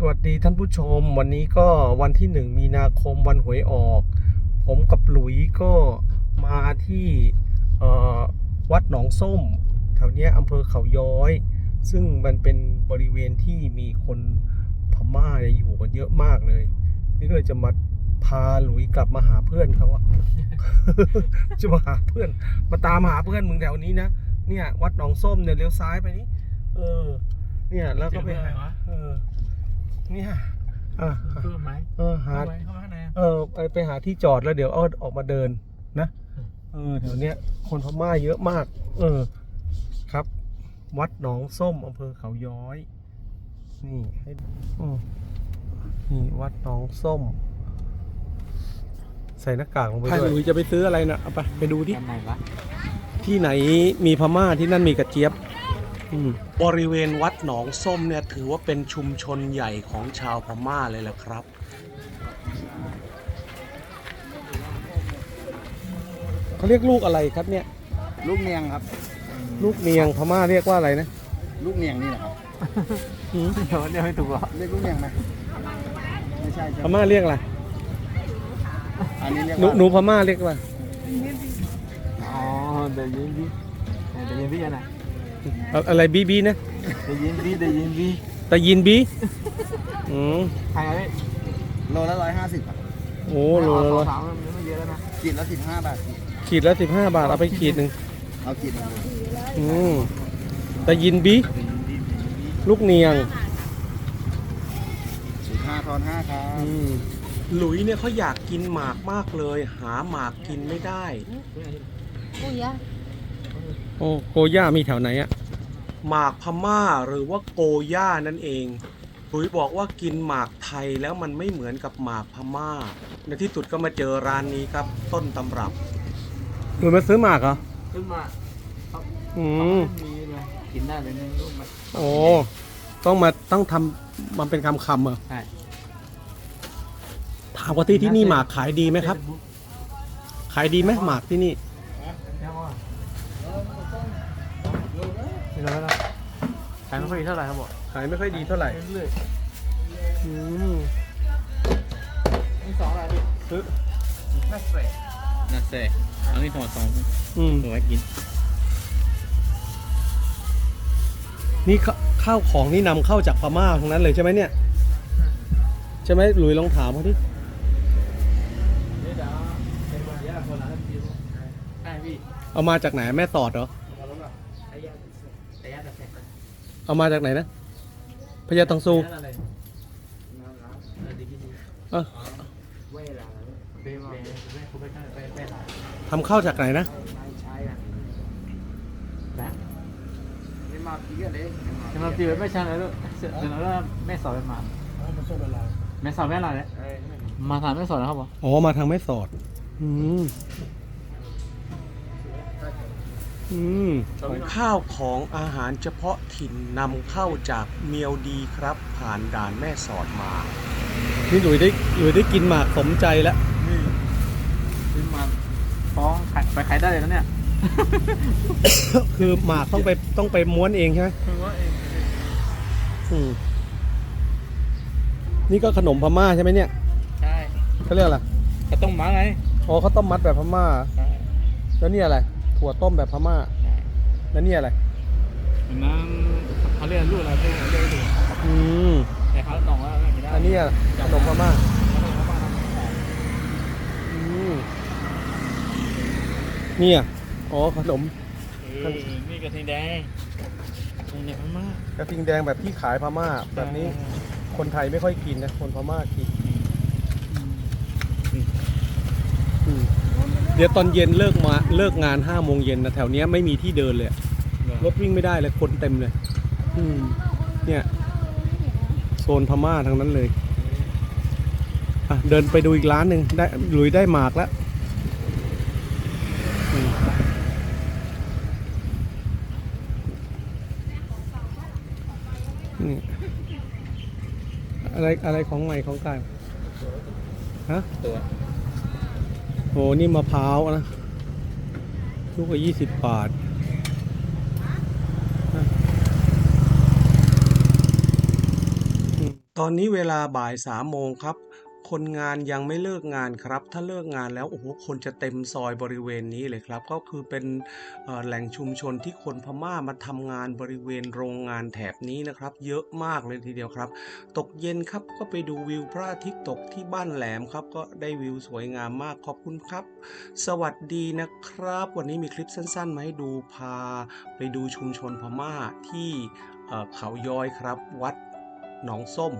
สวัสดีท่านผู้ชมวันนี้ก็วันที่หนึ่งมีนาคมวันหวยออก ผมกับหลุยก็มาที่เอ่อวัดหนองส้ม แถวเนี้ยอำเภอเขาย้อย ซึ่งมันเป็นบริเวณที่มีคนพม่าเนี่ยอยู่กันเยอะมากเลย นี่ก็เลยจะมาพาหลุยกลับมาหาเพื่อนเขาอะจะมาหาเพื่อน มาตามหาเพื่อนมึงแถวนี้นะเนี่ย วัดหนองส้มเนี่ยเลี้ยวซ้ายไปนี่เออ เนี่ยแล้วก็ไปหาเจอ เพื่อนเหรอเออเนี่ยอะเพิ่มไหมเออหาเข้าไปเข้าไปข้างในอะเออไปไปหาที่จอดแล้วเดี๋ยวเอาออกมาเดินนะ เออแถวเนี้ยคนพม่าเยอะมาก เออ ครับ วัดหนองส้มอำเภอเขาย้อย นี่ให้อืมนี่วัดหนองส้ม ใส่หน้ากากลงไปด้วยหรือจะไปซื้ออะไรนะเอาไปไปดูที่ด้านในวะที่ไหนมีพม่าที่นั่นมีกระเจี๊ยบ บริเวณวัดหนองส้มเนี่ยถือว่าเป็นชุมชนใหญ่ของชาวพม่าเลยแหละครับ เขาเรียกลูกอะไรครับเนี่ย ลูกเนียงครับ ลูกเนียงพม่าเรียกว่าอะไรนะ ลูกเนียงนี่แหละครับเดี๋ยวเดี๋ยวไม่ถูกหรอเรียกลูกเนียงไหมไม่ใช่ใช่พม่าเรียกอะไรอันนี้เรียกหนูว่าหนูพม่าเรียกว่าอ๋อเดี๋ยวยินพี่เดี๋ยวยินพี่ยังไง อะอะไรบีบีนะเดี๋ยวยินพี่เดี๋ยวยินพี่แต่ยินบีอืมใครอะไรโลละร้อยห้าสิบครับโอ้โหสองสามมันไม่เยอะแล้วนะขีดละสิบห้าบาทขีดละสิบห้าบาท เอาไปขีดหนึ่งเอาขีดหนึ่งอืมแต่ยินบีลูกเนียงสิบห้าทอนห้าครับหลุยเนี่ยเขาอยากกินหมากมากเลย หาหมากกินไม่ได้อุ้ยอะโอ้โกย่ามีแถวไหนอะ หมากพม่าหรือว่าโกย่านั่นเองหลุยบอกว่ากินหมากไทยแล้วมันไม่เหมือนกับหมากพม่า ในที่สุดก็มาเจอร้านนี้ครับ ต้นตำรับหลุยมาซื้อหมากเหรอ ขึ้นมาอือืมมีเลยกินได้เลยในรูปมันโอ้ ต้องมาต้องทำมันเป็นคำคำเหรอใช่ถามว่าที่ที่นี่หมากขายดีไหมครับ ขายดีไหมหมากที่นี่ นี่เราแล้วขายไม่ค่อยดีเท่าไหร่ครับบอกขายไม่ค่อยดีเท่าไหร่เรื่อยอืมๆนี่สองอะไรดิซื้อน่าเสะน่าเสะเอานี่ถอดสองอืมตัวไว้กิน นี่ข้าข้าวของนี่นำเข้าจากพม่าทั้งนั้นเลยใช่ไหมเนี่ย ใช่ไหมหลุยลองถามเขาดินี่เดี๋ยวเป็นวันยากคนละนาทีใช่พี่เอามาจากไหนแม่สอดเหรอไอ้ เอามาจากไหนนะพญาตังซูอะไรดีดีเอ้าเวลาเบมาเบมาคุณไปกันไปไปหาทำเข้าจากไหนนะใช่อะนะนี่มาปีกันเลยจะมาปีไม่ใช่เลยลูกเดี๋ยวเราแม่สอนไปมาแม่สอนแม่อะไรเนี่ยมาถามแม่สอนนะครับผมอ๋อ มาทางแม่สอด อืม อืมข้าวของอาหารเฉพาะถิ่นนำเข้าจากเมียวดีครับ ผ่านด่านแม่สอดมานี่หลุยได้หลุยได้กินหมากสมใจแล้วซื้อมาฟ้องขายไปขายได้เลยนะเนี่ยคือหมากต้องไปต้องไปม้วนเองใช่ไหมคือว่าเองอืมนี่ก็ขนมพม่าใช่ไหมเนี่ยใช่เขาเรียกอะไรก็ต้องมาไงอ๋อข้าวต้มมัดแบบพม่า ใช่แล้วนี่อะไร ถั่วต้มแบบพม่า แล้วนี่อะไรน้ำเขาเรียกลูกอะไรเรียกเรียกถูกอืมแต่เขาตองว่าไม่ได้อันนี้อะขนมพม่าอืมนี่อะอ๋อขนมเออนี่กระทิงแดงนี่เนี่ยพม่ากระทิงแดงแบบที่ขายพม่าแบบนี้คนไทยไม่ค่อยกินนะคนพม่ากินอืม เดี๋ยวตอนเย็นเลิกมาเลิกงานห้าโมงเย็นนะแถวเนี้ยไม่มีที่เดินเลยอะรถวิ่งไม่ได้เลยคนเต็มเลย อืม เนี่ย โซนพม่าทั้งนั้นเลยอะเดินไปดูอีกร้านหนึ่งได้หลุยได้หมากแล้วอืมนี่อะไรอะไรของใหม่ของเก่าฮะตัว โหนี่มะพร้าวนะลูกละยี่สิบบาทตอนนี้เวลาบ่ายสามโมงครับ คนงานยังไม่เลิกงานครับ ถ้าเลิกงานแล้วโอ้โหคนจะเต็มซอยบริเวณนี้เลยครับ ก็คือเป็นแหล่งชุมชนที่คนพม่ามาทำงานบริเวณโรงงานแถบนี้นะครับ เยอะมากเลยทีเดียวครับ ตกเย็นครับก็ไปดูวิวพระอาทิตย์ตกที่บ้านแหลมครับ ก็ได้วิวสวยงามมากขอบคุณครับ สวัสดีนะครับ วันนี้มีคลิปสั้นๆมาให้ดูพา ไปดูชุมชนพม่าที่เขาย้อยครับ วัดหนองส้ม